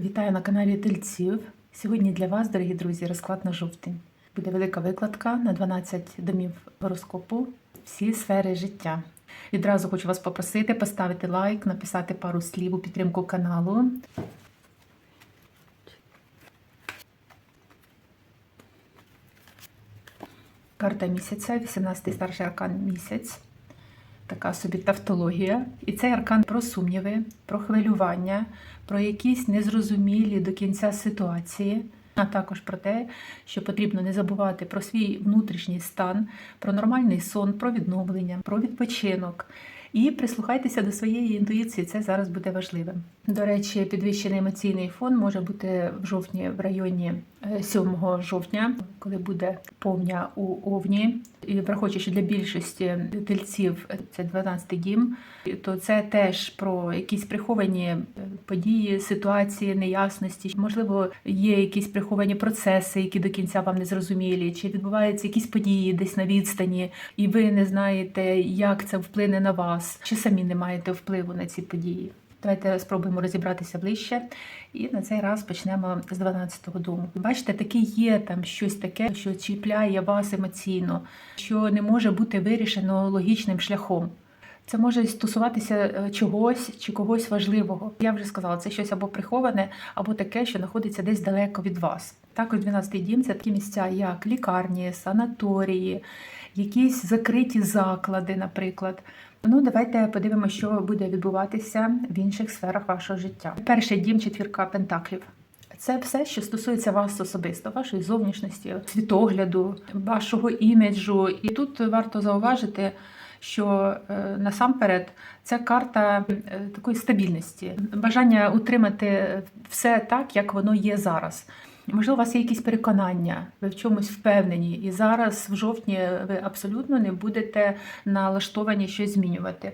Вітаю на каналі Тельців. Сьогодні для вас, дорогі друзі, розклад на жовтень. Буде велика викладка на 12 домів гороскопу всі сфери життя. Відразу хочу вас попросити поставити лайк, написати пару слів у підтримку каналу. Карта місяця, 18-й старший аркан місяць. Така собі тавтологія. І цей аркан про сумніви, про хвилювання, про якісь незрозумілі до кінця ситуації, а також про те, що потрібно не забувати про свій внутрішній стан, про нормальний сон, про відновлення, про відпочинок. І прислухайтеся до своєї інтуїції, це зараз буде важливим. До речі, підвищений емоційний фон може бути в жовтні в районі е, 7 жовтня, коли буде повня у Овні. І враховуючи, що для більшості тельців це 12-й дім, то це теж про якісь приховані е, події, ситуації, неясності. Можливо, є якісь приховані процеси, які до кінця вам не зрозумілі, чи відбуваються якісь події десь на відстані, і ви не знаєте, як це вплине на вас, чи самі не маєте впливу на ці події. Давайте спробуємо розібратися ближче. І на цей раз почнемо з 12-го дому. Бачите, таке є там щось таке, що чіпляє вас емоційно, що не може бути вирішено логічним шляхом. Це може стосуватися е, чогось чи когось важливого. Я вже сказала, це щось або приховане, або таке, що знаходиться десь далеко від вас. Також 12-й дім це такі місця, як лікарні, санаторії, якісь закриті заклади, наприклад. Ну, давайте подивимося, що буде відбуватися в інших сферах вашого життя. Перший дім четвірка пентаклів. Це все, що стосується вас особисто, вашої зовнішності, світогляду, вашого іміджу. І тут варто зауважити, що е, насамперед це карта е, такої стабільності, бажання утримати все так, як воно є зараз. Можливо, у вас є якісь переконання, ви в чомусь впевнені, і зараз, в жовтні, ви абсолютно не будете налаштовані щось змінювати.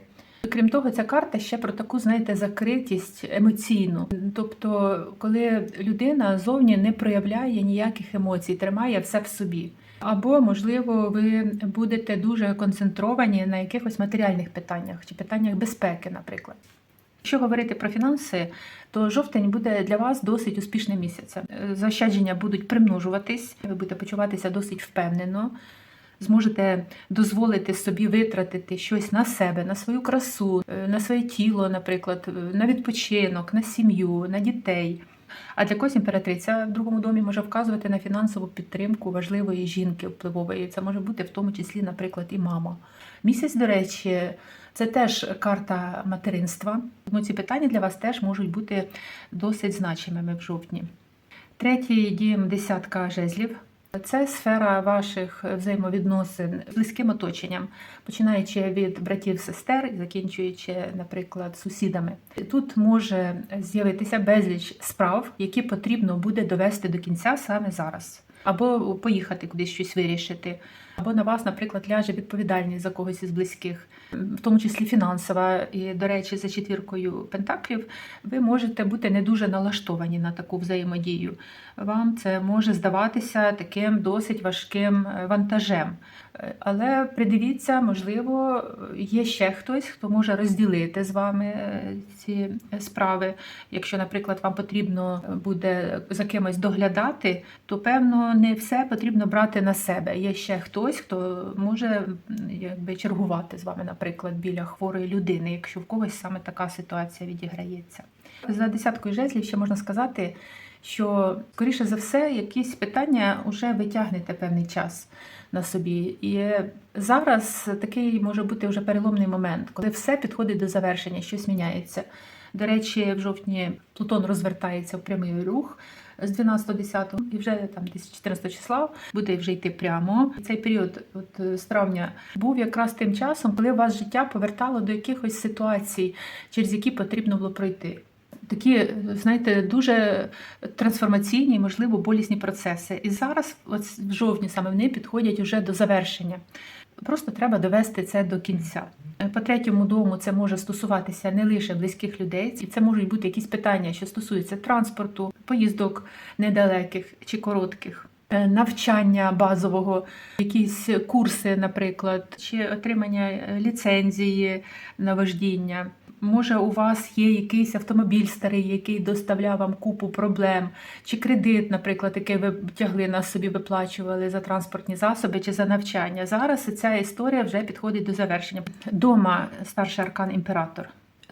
Крім того, ця карта ще про таку, знаєте, закритість емоційну. Тобто, коли людина зовні не проявляє ніяких емоцій, тримає все в собі. Або, можливо, ви будете дуже концентровані на якихось матеріальних питаннях чи питаннях безпеки, наприклад. Якщо говорити про фінанси, то жовтень буде для вас досить успішним місяцем. Е, Заощадження будуть примножуватись, ви будете почуватися досить впевнено, зможете дозволити собі витратити щось на себе, на свою красу, е, на своє тіло, наприклад, е, на відпочинок, на сім'ю, на дітей. А для когось імператриця в другому домі може вказувати на фінансову підтримку важливої жінки впливової. Це може бути в тому числі, наприклад, і мама. Місяць, до речі, це теж карта материнства. Тому ці питання для вас теж можуть бути досить значимими в жовтні. Третій дім десятка жезлів. Це сфера ваших взаємовідносин з близьким оточенням, починаючи від братів, сестер і закінчуючи, наприклад, сусідами. Тут може з'явитися безліч справ, які потрібно буде довести до кінця саме зараз, або поїхати кудись щось вирішити, або на вас, наприклад, ляже відповідальність за когось із близьких, в тому числі фінансова. І, до речі, за четвіркою пентаклів ви можете бути не дуже налаштовані на таку взаємодію. Вам це може здаватися таким досить важким е, вантажем. Е, Але придивіться, можливо, є ще хтось, хто може розділити з вами е, ці справи. Якщо, наприклад, вам потрібно буде за кимось доглядати, то певно не все потрібно брати на себе. Є ще хтось, хто може якби чергувати з вами, наприклад, біля хворої людини, якщо в когось саме така ситуація відіграється. За десяткою жезлів ще можна сказати, що, скоріше за все, якісь питання вже витягнете певний час на собі. І зараз такий може бути вже переломний момент, коли все підходить до завершення, щось міняється. До речі, в жовтні Плутон розвертається в прямий рух з 12-10 і вже там десь 14 числа буде вже йти прямо. Цей період, от з травня, був якраз тим часом, коли вас життя повертало до якихось ситуацій, через які потрібно було пройти. Такі, знаєте, дуже трансформаційні, можливо, болісні процеси. І зараз, от в жовтні, саме вони підходять уже до завершення. Просто треба довести це до кінця. По третьому дому це може стосуватися не лише близьких людей, і це можуть бути якісь питання, що стосуються транспорту, поїздок недалеких чи коротких. е, Навчання базового, якісь курси, наприклад, чи отримання е, ліцензії на вождіння. Може, у вас є якийсь автомобіль старий, який доставляв вам купу проблем, чи кредит, наприклад, який ви тягли на собі, виплачували за транспортні засоби чи за навчання. Зараз ця історія вже підходить до завершення. Дома старший аркан імператор.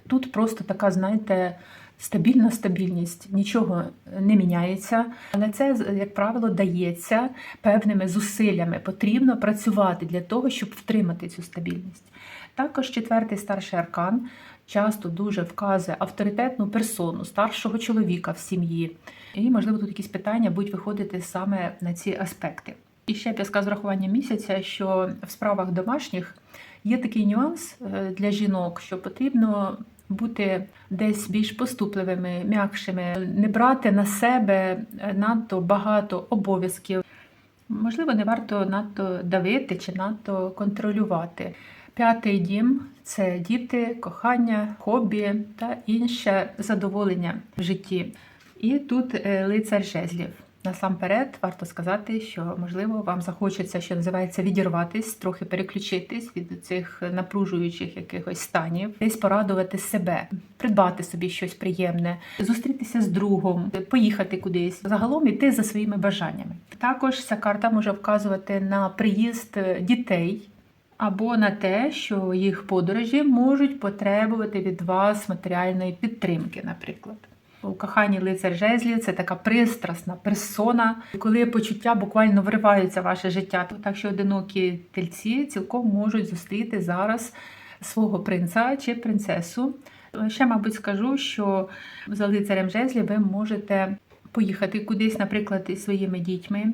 Тут просто така, знаєте, стабільна стабільність, нічого не міняється, але це, як правило, дається певними зусиллями. Потрібно працювати для того, щоб втримати цю стабільність. Також четвертий старший аркан часто дуже вказує авторитетну персону, старшого чоловіка в сім'ї. І, можливо, тут якісь питання будуть виходити саме на ці аспекти. І ще підказка з врахуванням місяця, що в справах домашніх є такий нюанс е, для жінок, що потрібно бути десь більш поступливими, м'якшими, не брати на себе е, надто багато обов'язків. Можливо, не варто надто давити чи надто контролювати. П'ятий дім це діти, кохання, хобі та інше задоволення в житті. І тут е, лицар жезлів. Насамперед, варто сказати, що можливо вам захочеться, що називається, відірватись, трохи переключитись від цих напружуючих якихось станів, десь порадувати себе, придбати собі щось приємне, зустрітися з другом, поїхати кудись, загалом іти за своїми бажаннями. Також ця карта може вказувати на приїзд дітей. Або на те, що їх подорожі можуть потребувати від вас матеріальної підтримки, наприклад. У коханні лицар жезлів це така пристрасна персона, коли почуття буквально вриваються в ваше життя. Так що одинокі тельці цілком можуть зустріти зараз свого принца чи принцесу. Ще, мабуть, скажу, що за лицарем жезлів ви можете поїхати кудись, наприклад, із своїми дітьми,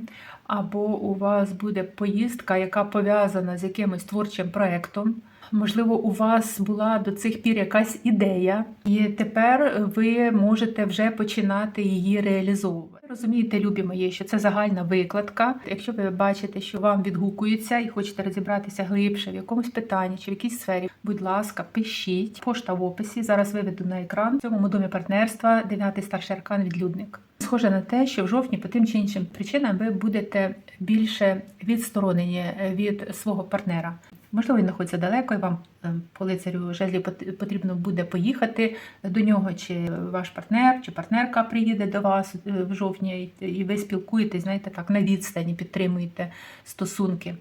або у вас буде поїздка, яка пов'язана з якимось творчим проєктом. Можливо, у вас була до цих пір якась ідея, і тепер ви можете вже починати її реалізовувати. Розумієте, любі мої, що це загальна викладка. Якщо ви бачите, що вам відгукується і хочете розібратися глибше в якомусь питанні чи в якійсь сфері, будь ласка, пишіть. Пошта в описі. Зараз виведу на екран в цьому домі партнерства, 9 старший аркан відлюдник. Схоже на те, що в жовтні по тим чи іншим причинам ви будете більше відсторонені від свого партнера. Можливо, він знаходиться далеко, і вам е, по лицарю жезлі потрібно буде поїхати до нього, чи ваш партнер, чи партнерка приїде до вас е, в жовтні, і- ви спілкуєтесь, знаєте, так, на відстані, підтримуєте стосунки.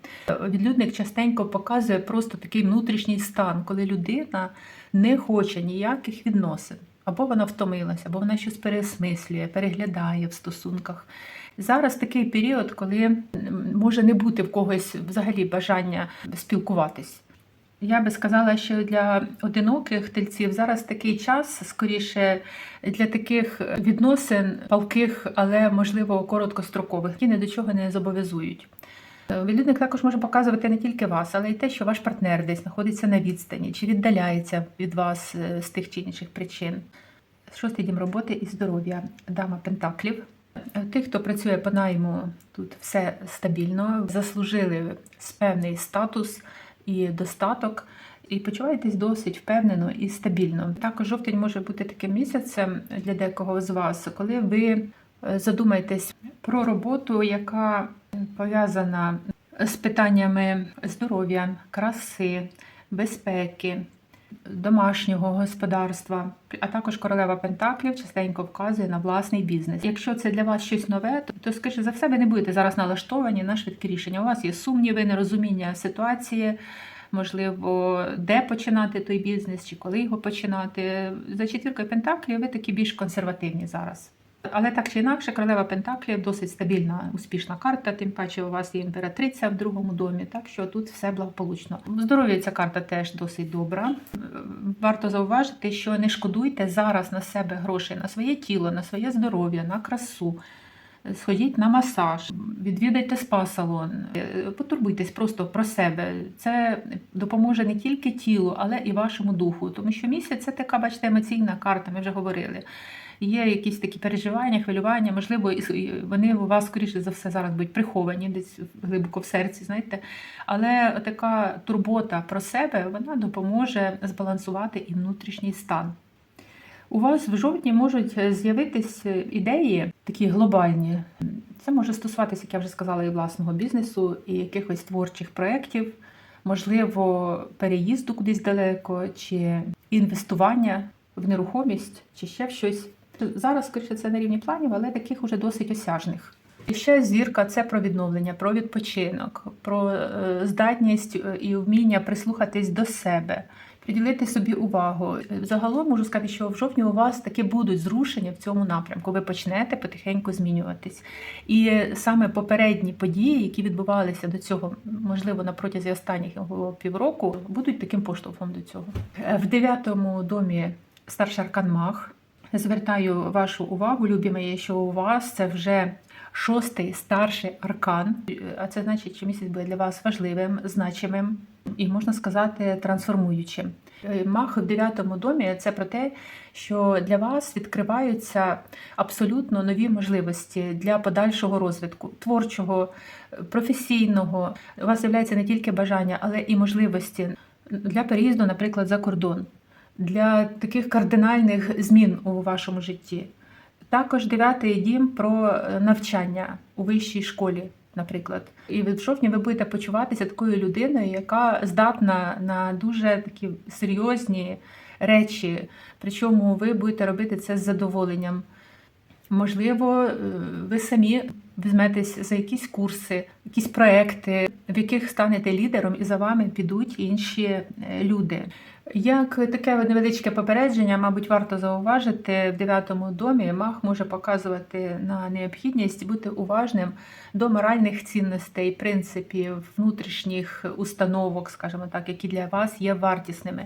Відлюдник частенько показує просто такий внутрішній стан, коли людина не хоче ніяких відносин. Або вона втомилася, або вона щось переосмислює, переглядає в стосунках. Зараз такий період, коли може не бути в когось взагалі бажання спілкуватись. Я би сказала, що для одиноких тельців зараз такий час, скоріше для таких відносин палких, але можливо короткострокових, які ні до чого не зобов'язують. Е, Відлюдник також може показувати не тільки вас, але й те, що ваш партнер десь знаходиться на відстані чи віддаляється від вас е, з тих чи інших причин. Шостий дім роботи і здоров'я, дама Пентаклів. Е, Тих, хто працює по найму, тут все стабільно, заслужили певний статус і достаток, і почуваєтесь досить впевнено і стабільно. Також жовтень може бути таким місяцем для декого з вас, коли ви задумаєтесь про роботу, яка пов'язана з питаннями здоров'я, краси, безпеки, домашнього господарства, а також королева Пентаклів частенько вказує на власний бізнес. Якщо це для вас щось нове, то, скоріше за все, ви не будете зараз налаштовані на швидкі рішення. У вас є сумніви, нерозуміння ситуації. Можливо, де починати той бізнес, чи коли його починати. За четвіркою Пентаклів ви такі більш консервативні зараз. Але так чи інакше, королева Пентаклів досить стабільна, успішна карта, тим паче у вас є імператриця в другому домі, так що тут все благополучно. Здоров'я ця карта теж досить добра. Варто зауважити, що не шкодуйте зараз на себе грошей, на своє тіло, на своє здоров'я, на красу. Сходіть на масаж, відвідайте спа-салон, потурбуйтесь просто про себе. Це допоможе не тільки тілу, але і вашому духу. Тому що місяць це така, бачите, емоційна карта, ми вже говорили. Є якісь такі переживання, хвилювання, можливо, вони у вас, скоріше за все, зараз будуть приховані десь глибоко в серці, знаєте. Але така турбота про себе вона допоможе збалансувати і внутрішній стан. У вас в жовтні можуть з'явитись ідеї такі глобальні. Це може стосуватися, як я вже сказала, і власного бізнесу, і якихось творчих проєктів. можливо, переїзду кудись далеко, чи інвестування в нерухомість, чи ще в щось. Зараз, скоріше, це на рівні планів, але таких уже досить осяжних. І ще зірка це про відновлення, про відпочинок, про е, здатність е, і вміння прислухатись до себе, приділити собі увагу. Загалом можу сказати, що в жовтні у вас таки будуть зрушення в цьому напрямку. Ви почнете потихеньку змінюватись. І саме попередні події, які відбувалися до цього, можливо, на протязі останніх півроку, будуть таким поштовхом до цього. Е, В дев'ятому домі старший аркан Мах. Звертаю вашу увагу, любі мої, що у вас це вже шостий старший аркан. А це значить, що місяць буде для вас важливим, значимим і можна сказати трансформуючим. Е, Мах в дев'ятому домі це про те, що для вас відкриваються абсолютно нові можливості для подальшого розвитку, творчого, професійного. У вас з'являється не тільки бажання, але і можливості для переїзду, наприклад, за кордон, для таких кардинальних змін у вашому житті. Також дев'ятий дім про е, навчання у вищій школі, наприклад. І в жовтні ви будете почуватися такою людиною, яка здатна на дуже такі серйозні речі. Причому ви будете робити це з задоволенням. Можливо, е, ви самі візьметесь за якісь курси, якісь проекти, в яких станете лідером, і за вами підуть інші е, люди. Як таке невеличке попередження, мабуть, варто зауважити, в дев'ятому домі мах може показувати на необхідність бути уважним до моральних цінностей, принципів, внутрішніх установок, скажімо так, які для вас є вартісними.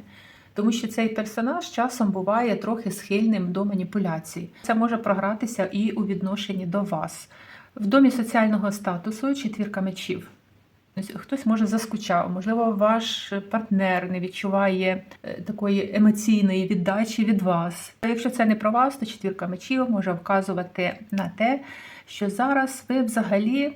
Тому що цей персонаж часом буває трохи схильним до маніпуляцій. Це може програтися і у відношенні до вас. В домі соціального статусу четвірка мечів. Ось Хтось може заскучав, можливо, ваш партнер не відчуває е, такої емоційної віддачі від вас. Якщо це не про вас, то четвірка мечів може вказувати на те, що зараз ви взагалі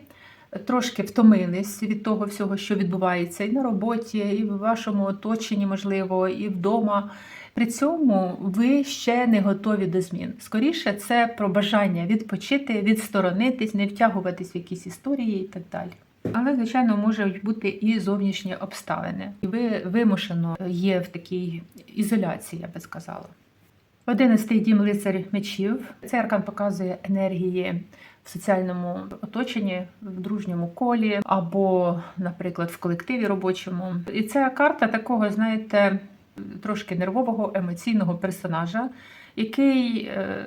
трошки втомились від того всього, що відбувається і на роботі, і в вашому оточенні, можливо, і вдома. При цьому ви ще не готові до змін. Скоріше, це про бажання відпочити, відсторонитись, не втягуватись в якісь історії і так далі. Але, звичайно, можуть бути і зовнішні обставини. І ви вимушено є в такій ізоляції, я би сказала. Одинадцятий дім лицар мечів. Цей аркан показує енергії в соціальному оточенні, в дружньому колі або, наприклад, в колективі робочому. І це карта такого, знаєте, трошки нервового емоційного персонажа, який е,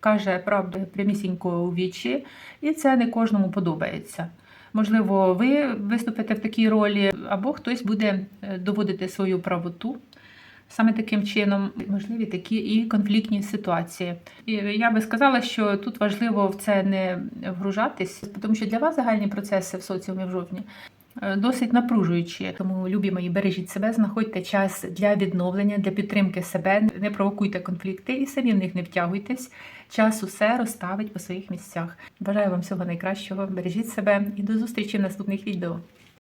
каже правду прямісінько у вічі, і це не кожному подобається. Можливо, ви виступите в такій ролі, або хтось буде е, доводити свою правоту. Саме таким чином можливі такі і конфліктні ситуації. І я би сказала, що тут важливо в це не вгружатись, тому що для вас загальні процеси в соціумі в жовтні досить напружуючі. Тому, любі мої, бережіть себе, знаходьте час для відновлення, для підтримки себе, не провокуйте конфлікти і самі в них не втягуйтесь. Час усе розставить по своїх місцях. Бажаю вам всього найкращого, бережіть себе і до зустрічі в наступних відео.